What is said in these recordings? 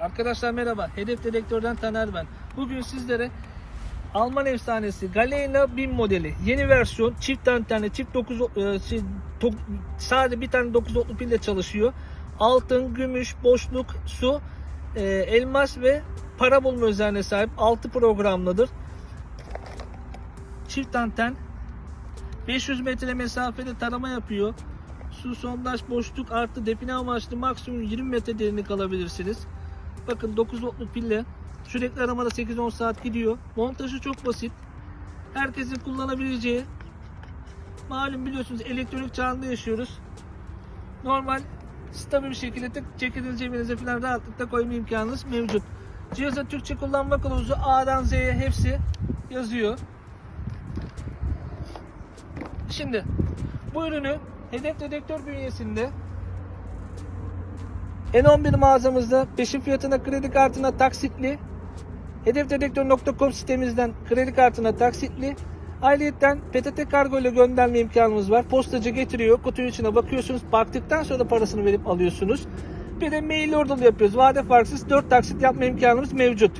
Arkadaşlar merhaba. Hedef Dedektör'den Taner ben. Bugün sizlere Alman efsanesi Galena 1000 modeli. Yeni versiyon çift antenli, çift 9 e, sadece bir tane 9 voltlu pille çalışıyor. Altın, gümüş, boşluk, su, e, elmas ve para bulma özelliğine sahip 6 programlıdır. Çift anten 500 metre mesafede tarama yapıyor. Su sondaj boşluk artı define amaçlı maksimum 20 metre derinlik alabilirsiniz. Bakın 9 voltluk pille sürekli aramada 8-10 saat gidiyor. Montajı çok basit. Herkesin kullanabileceği malum biliyorsunuz elektronik çağında yaşıyoruz. Normal stabil bir şekilde tık ceketiniz cebinize falan rahatlıkla koyma imkanınız mevcut. Cihaza Türkçe kullanma kılavuzu A'dan Z'ye hepsi yazıyor. Şimdi bu ürünü Hedef Dedektör bünyesinde N11 mağazamızda peşin fiyatına kredi kartına taksitli hedefdedektör.com sitemizden kredi kartına taksitli Ayrıyeten PTT kargo ile gönderme imkanımız var. Postacı getiriyor. Kutunun içine bakıyorsunuz. Baktıktan sonra parasını verip alıyorsunuz. Bir de mail order yapıyoruz. Vade farksız 4 taksit yapma imkanımız mevcut.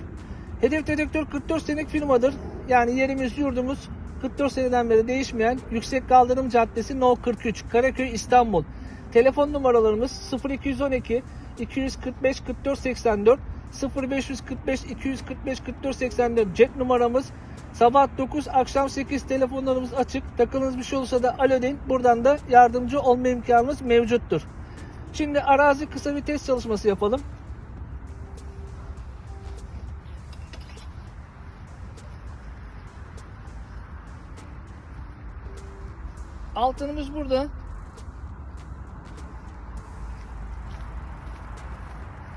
Hedef Dedektör 44 senelik firmadır. Yani yerimiz yurdumuz 44 seneden beri değişmeyen Yüksek Kaldırım Caddesi No 43 Karaköy İstanbul. Telefon numaralarımız 0212 245 44 84 0545 245 44 84 cep numaramız sabah 9 akşam 8 telefonlarımız açık takınız bir şey olursa da alo deyin buradan da yardımcı olma imkanımız mevcuttur. Şimdi arazi kısa bir test çalışması yapalım. Altınımız burada.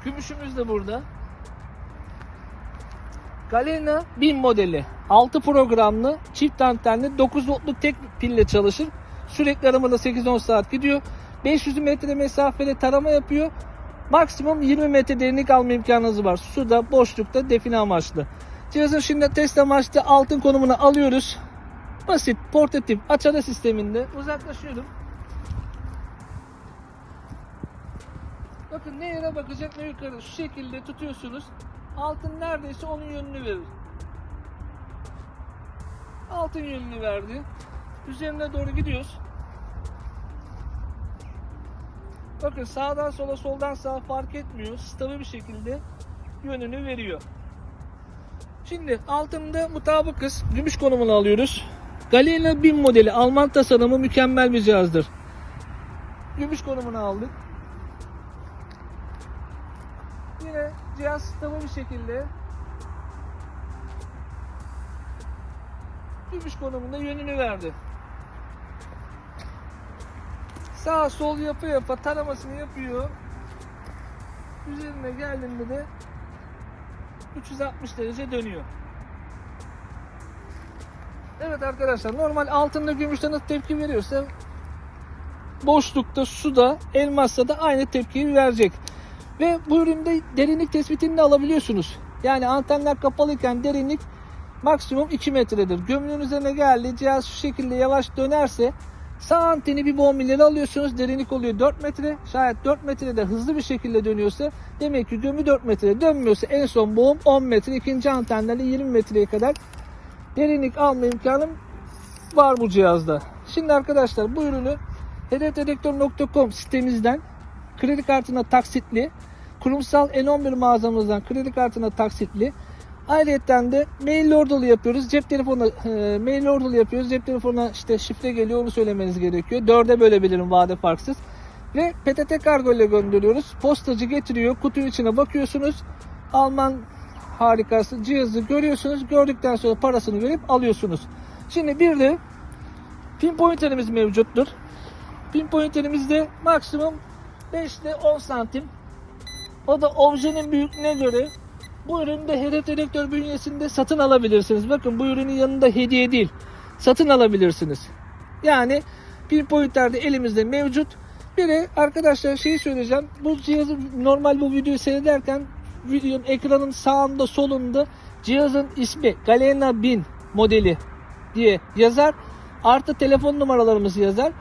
Gümüşümüz de burada. Galena 1000 modeli. 6 programlı, çift antenli, 9 voltluk tek pille çalışır. Sürekli aramada 8-10 saat gidiyor. 500 metre mesafede tarama yapıyor. Maksimum 20 metre derinlik alma imkanınız var. Suda, boşlukta, define amaçlı. Cihazın şimdi test amaçlı altın konumunu alıyoruz. Basit, portatif, açara sisteminde uzaklaşıyorum. Bakın ne yere bakacak ne yukarı. Şu şekilde tutuyorsunuz. Altın neredeyse onun yönünü verir. Altın yönünü verdi. Üzerine doğru gidiyoruz. Bakın sağdan sola soldan sağa fark etmiyor. Stabil bir şekilde yönünü veriyor. Şimdi altında mutabıkız. Gümüş konumunu alıyoruz. Galena 1000 modeli Alman tasarımı mükemmel bir cihazdır. Gümüş konumunu aldık. Yine cihaz stabil bir şekilde gümüş konumunda yönünü verdi. Sağ sol yapı yapa taramasını yapıyor. Üzerine geldiğinde de 360 derece dönüyor. Evet arkadaşlar normal altında gümüşte nasıl tepki veriyorsa boşlukta, suda, elmasta da aynı tepkiyi verecek. Ve bu üründe derinlik tespitini de alabiliyorsunuz. Yani antenler kapalıyken derinlik maksimum 2 metredir. Gömülün üzerine geldi cihaz şu şekilde yavaş dönerse sağ anteni bir boğum ileri alıyorsunuz. Derinlik oluyor 4 metre. Şayet 4 metrede hızlı bir şekilde dönüyorsa demek ki gömü 4 metre dönmüyorsa en son boğum 10 metre. ikinci antenlerle 20 metreye kadar derinlik alma imkanım var bu cihazda. Şimdi arkadaşlar bu ürünü hedefdedektör.com sitemizden kredi kartına taksitli, kurumsal N11 mağazamızdan kredi kartına taksitli. Ayrıca de mail order'lı yapıyoruz. Cep telefonu e, mail order'lı yapıyoruz. Cep telefonuna işte şifre geliyor onu söylemeniz gerekiyor. Dörde bölebilirim vade farksız. Ve PTT kargo ile gönderiyoruz. Postacı getiriyor. Kutunun içine bakıyorsunuz. Alman harikası cihazı görüyorsunuz. Gördükten sonra parasını verip alıyorsunuz. Şimdi bir de pinpointerimiz mevcuttur. Pinpointerimizde maksimum 5 ile 10 santim. O da objenin büyüklüğüne göre bu ürünü de hedef dedektör bünyesinde satın alabilirsiniz. Bakın bu ürünün yanında hediye değil. Satın alabilirsiniz. Yani pinpointer de elimizde mevcut. Bir de arkadaşlar şeyi söyleyeceğim. Bu cihazı normal bu videoyu seyrederken videonun ekranın sağında solunda cihazın ismi Galena 1000 modeli diye yazar. Artı telefon numaralarımız yazar.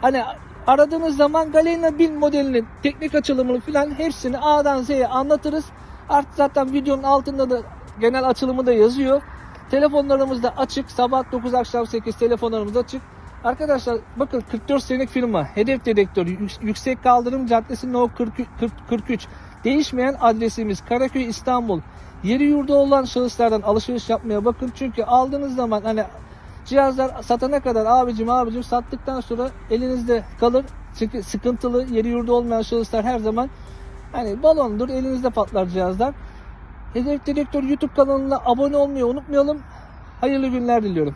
Hani aradığınız zaman Galena 1000 modelinin teknik açılımını falan hepsini A'dan Z'ye anlatırız. Artık zaten videonun altında da genel açılımı da yazıyor. Telefonlarımız da açık. Sabah 9 akşam 8 telefonlarımız açık. Arkadaşlar bakın 44 senelik firma. Hedef dedektörü Yük- Yüksek Kaldırım Caddesi No 40 40 43. Değişmeyen adresimiz Karaköy İstanbul. Yeri yurdu olan şahıslardan alışveriş yapmaya bakın. Çünkü aldığınız zaman hani cihazlar satana kadar abicim abicim sattıktan sonra elinizde kalır. Çünkü sıkıntılı yeri yurdu olmayan şahıslar her zaman hani balondur elinizde patlar cihazlar. Hedef Dedektör YouTube kanalına abone olmayı unutmayalım. Hayırlı günler diliyorum.